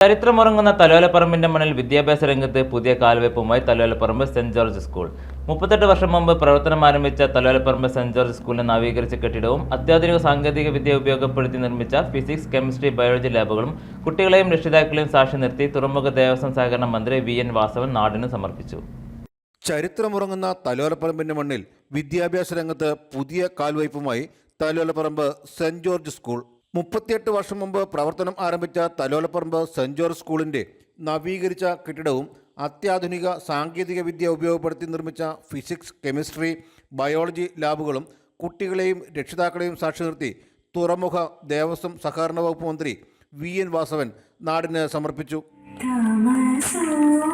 ചരിത്രമുറങ്ങുന്ന തലോലപ്പറമ്പിന്റെ മണ്ണിൽ വിദ്യാഭ്യാസ രംഗത്ത് പുതിയ കാൽവെപ്പുമായി തലോലപ്പറമ്പ് സെന്റ് ജോർജ് സ്കൂൾ. മുപ്പത്തെട്ട് വർഷം മുമ്പ് പ്രവർത്തനം ആരംഭിച്ച തലോലപ്പറമ്പ് സെന്റ് ജോർജ് സ്കൂളിനെ നവീകരിച്ച കെട്ടിടവും അത്യാധുനിക സാങ്കേതിക വിദ്യ ഉപയോഗപ്പെടുത്തി നിർമ്മിച്ച ഫിസിക്സ് കെമിസ്ട്രി ബയോളജി ലാബുകളും കുട്ടികളെയും രക്ഷിതാക്കളെയും സാക്ഷി നിർത്തി തുറമുഖ ദേവസ്വം സഹകരണ മന്ത്രി വി. എൻ. വാസവൻ നാടിന് സമർപ്പിച്ചു. ചരിത്രമുറങ്ങുന്ന തലോലപ്പറമ്പിന്റെ മണ്ണിൽ വിദ്യാഭ്യാസ രംഗത്ത് പുതിയ കാൽവയ്പുമായി തലോലപ്പറമ്പ് സെന്റ് ജോർജ് സ്കൂൾ മുപ്പത്തിയെട്ട് വർഷം മുമ്പ് പ്രവർത്തനം ആരംഭിച്ച തലോലപ്പറമ്പ് സെന്റ് ജോർജ് സ്കൂളിന്റെ നവീകരിച്ച കെട്ടിടവും അത്യാധുനിക സാങ്കേതിക വിദ്യ ഉപയോഗപ്പെടുത്തി നിർമ്മിച്ച ഫിസിക്സ് കെമിസ്ട്രി ബയോളജി ലാബുകളും കുട്ടികളെയും രക്ഷിതാക്കളെയും സാക്ഷി നിർത്തി തുറമുഖ ദേവസ്വം സഹകരണ വകുപ്പ് മന്ത്രി വി. എൻ. വാസവൻ നാടിന് സമർപ്പിച്ചു. തമസോമാ.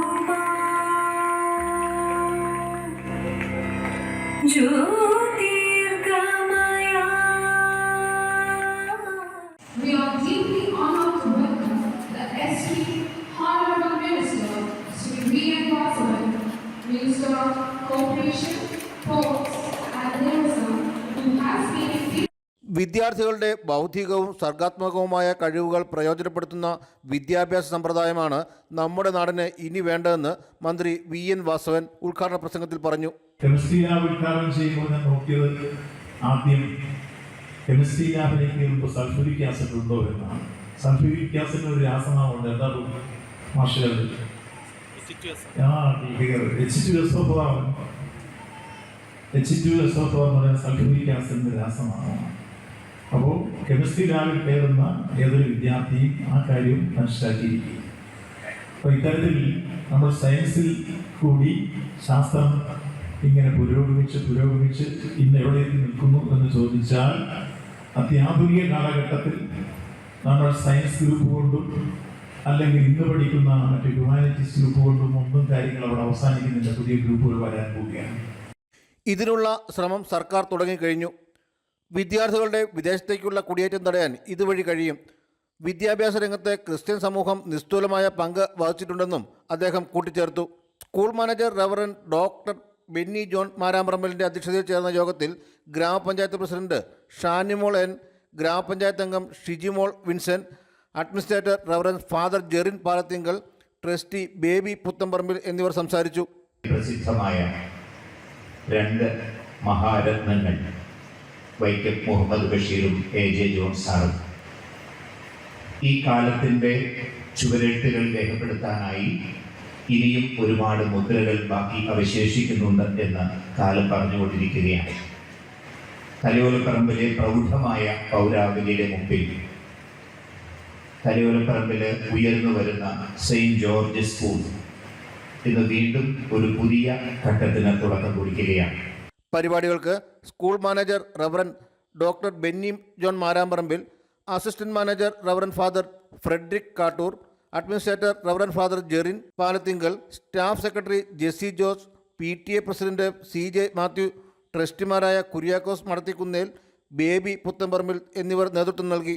വിദ്യാർത്ഥികളുടെ ബൗദ്ധികവും സർഗാത്മകവുമായ കഴിവുകൾ പ്രയോജനപ്പെടുത്തുന്ന വിദ്യാഭ്യാസ സമ്പ്രദായമാണ് നമ്മുടെ നാടിന് ഇനി വേണ്ടതെന്ന് മന്ത്രി വി എൻ വാസവൻ ഉദ്ഘാടന പ്രസംഗത്തിൽ പറഞ്ഞു. കെമിസ്ട്രി ലാബ് ഉദ്ഘാടനം ചെയ്യുമ്പോൾ ഞാൻ നോക്കിയത് ആദ്യം കെമിസ്ട്രി ലാബിലേക്ക് സൾഫ്യൂരിക് ആസിഡ് ഉണ്ടോ എന്നാണ്. സൾഫ്യൂരിക് ആസിഡിന് ഒരു രാസനാമുണ്ട് എന്താ ആ എച്ച് ടു എസ് സൾഫ്യൂരിക് ആസിഡിന്റെ രാസനാമമാണ് അപ്പോൾ കെമിസ്ട്രി ലാബിൽ കയറുന്ന ഏതൊരു വിദ്യാർത്ഥിയും ആ കാര്യം മനസ്സിലാക്കിയിരിക്കും. അപ്പോൾ ഇത്തരത്തിൽ നമ്മൾ സയൻസിൽ കൂടി ശാസ്ത്രം ഇങ്ങനെ പുരോഗമിച്ച് പുരോഗമിച്ച് ഇന്ന് എവിടെ നിൽക്കുന്നു എന്ന് ചോദിച്ചാൽ അത്യാധുനിക കാലഘട്ടത്തിൽ നമ്മൾ സയൻസ് ഗ്രൂപ്പ് കൊണ്ടും അല്ലെങ്കിൽ ഇന്ന് പഠിക്കുന്ന മറ്റ് ഹ്യൂമാനിറ്റീസ് ഗ്രൂപ്പ് കൊണ്ടും ഒന്നും കാര്യങ്ങൾ അവിടെ അവസാനിക്കുന്നില്ല. പുതിയ ഗ്രൂപ്പുകൾ വരാൻ പോവുകയാണ്. ഇതിനുള്ള ശ്രമം സർക്കാർ തുടങ്ങിക്കഴിഞ്ഞു. വിദ്യാർത്ഥികളുടെ വിദേശത്തേക്കുള്ള കുടിയേറ്റം തടയാൻ ഇതുവഴി കഴിയും. വിദ്യാഭ്യാസ രംഗത്തെ ക്രിസ്ത്യൻ സമൂഹം നിസ്തൂലമായ പങ്ക് വഹിച്ചിട്ടുണ്ടെന്നും അദ്ദേഹം കൂട്ടിച്ചേർത്തു. School manager reverend doctor Benny John മാരാമ്പറമ്പലിന്റെ അധ്യക്ഷതയിൽ ചേർന്ന യോഗത്തിൽ ഗ്രാമപഞ്ചായത്ത് പ്രസിഡന്റ് ഷാനിമോൾ എൻ ഗ്രാമപഞ്ചായത്ത് അംഗം Shijimol Vincent administrator reverend father Jerin Palathinkal trustee Baby Puthamparambil എന്നിവർ സംസാരിച്ചു. പ്രസിദ്ധമായ രണ്ട് മഹാരത്നങ്ങൾ വൈക്കം മുഹമ്മദ് ബഷീറും എ ജെ ജോൺ സാറും. ഈ കാലത്തിന്റെ ചുവരെഴുത്തുകൾ രേഖപ്പെടുത്താനായി ഇനിയും ഒരുപാട് മുദ്രകൾ ബാക്കി അവശേഷിക്കുന്നുണ്ട് എന്ന് കാലം പറഞ്ഞുകൊണ്ടിരിക്കുകയാണ്. തലയോലപ്പറമ്പിലെ പ്രൗഢമായ പൗരാവലിയുടെ മുമ്പിൽ. തലയോലപ്പറമ്പിൽ ഉയർന്നു വരുന്ന സെയിന്റ് ജോർജ് സ്കൂൾ ഇന്ന് വീണ്ടും ഒരു പുതിയ ഘട്ടത്തിന് തുടക്കം കുറിക്കുകയാണ്. പരിപാടികൾക്ക് school manager reverend doctor Benny John Maramparambil assistant manager reverend father Frederick Kattoor administrator reverend father Jerin Palathinkal staff secretary Jessy Jose P T A president C J Mathew ട്രസ്റ്റിമാരായ Kuriakose Madathikunnel baby Puthamparambil എന്നിവർ നേതൃത്വം നൽകി.